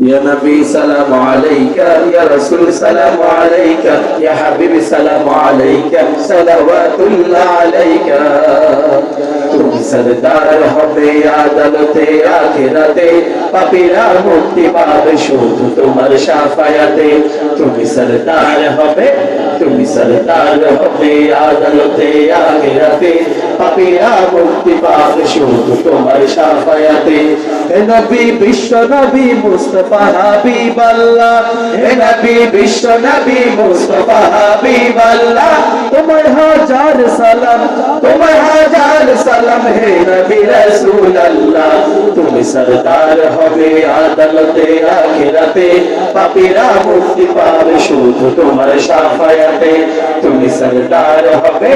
يا نبي سلام عليك يا رسول سلام عليك يا حبيب سلام عليك صلوات الله عليك তুমি সরদার হবে আদালতে আখিরাতে পাপীরা মুক্তি পাবে শুধু তোমার সাফায়াতে তুমি সরদার হবে তুমি সরদার হবে আদালতে আখিরাতে পাপীরা তোমার হাজার সালাম তোমার হাজার সালাম, হে নবী রাসূল তুমি সরদার হবে আদালতে, আখিরাতে, পাপীরা মুক্তি পাবে শুধু তোমার সাফায়াতে। তুমি সরদার হবে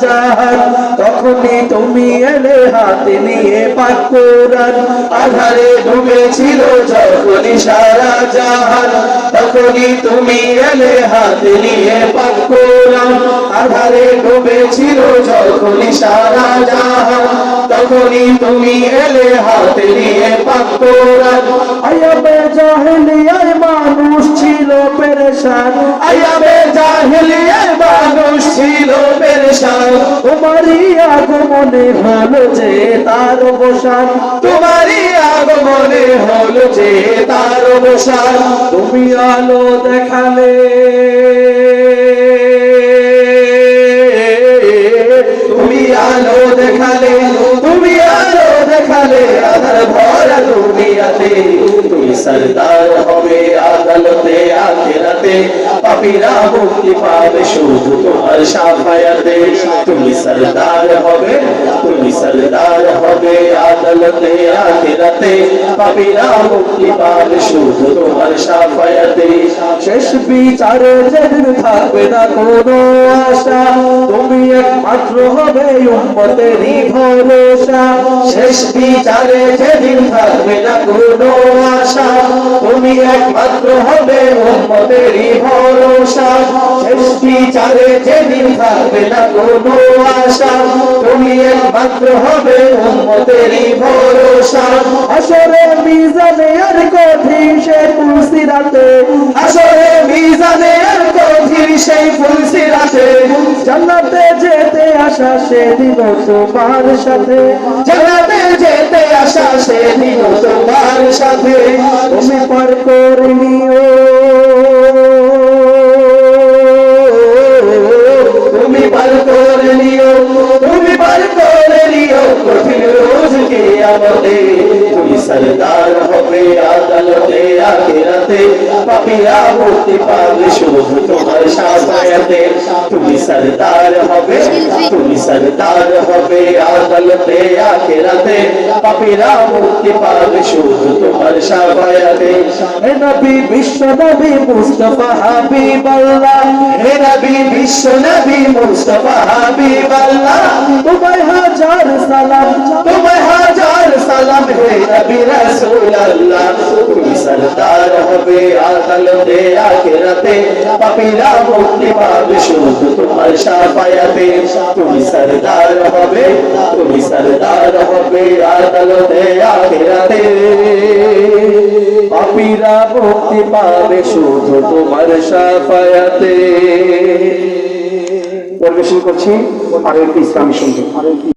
জাহান তখনই তুমি এলে হাতে নিয়ে পাক আধারে ডুবেছিল যখনই সারা জাহান তখনই তুমি এলে হাতে নিয়ে পাক আধারে ডুবেছিল যখনই সারা জাহান, তখনই তুমি এলে হাতে নিয়ে পাক কোরআন আয়াবে জাহেলিয়ায় মানুষ ছিল পেরেশান। আয়াবে জাহেলিয়ায় মানুষ ছিল পেরেশান। তোমারই আগমনে হলো যে তার অবসান। তোমারই আগমনে হলো যে তার অবসান। তুমি আলো দেখালে। সরদার হবে, তুমি শেষ বিচারে যেদিন থাকবে না কোনো আশা, তুমি একমাত্র হবে উম্মতেরই ভরসা। শেষ বিচারে যেদিন থাকবে না কোনো একমাত্র হবে উম্মতেরই ভরসা। শেষ বিচারে যেদিন থাকবে না কোনো আশা। তুমি একমাত্র হবে উম্মতেরই ভরসা। আসরে মিজানে আর কঠিন সে পুলসিরাতে আসরে মিজানে আর কঠিন সেই ফুলসিরাতে জান্নাতে যেতে আসা সেদিন তোমার সাথে। জান্নাতে যেতে আসা সেদিন তোমার সাথে। তুমি পার করনিও তুমি পার করনিও তুমি পার করনিও কঠিন রোজ তুমি সরদার হবে আদালতে আখিরাতে পাপীরা মুক্তি পাবে শুধু তোমার সাফায়াতে তুমি সরদার হবে তুমি সরদার হবে আদালতে আখিরাতে পাপীরা মুক্তি পাবে শুধু তোমার সাফায়াতে হে নবী বিশ্ব নবী মুস্তাফা হাবিব আল্লাহ হে নবী বিশ্ব নবী মুস্তাফা হাবিব আল্লাহ তোমায় হাজার সালাম তোমায় হাজার সালাম হে নবী মুক্তি পাবে শুধু তোমার সাফায়াতে পরিবেশন করছি আর একটি ইসলামী সংগীত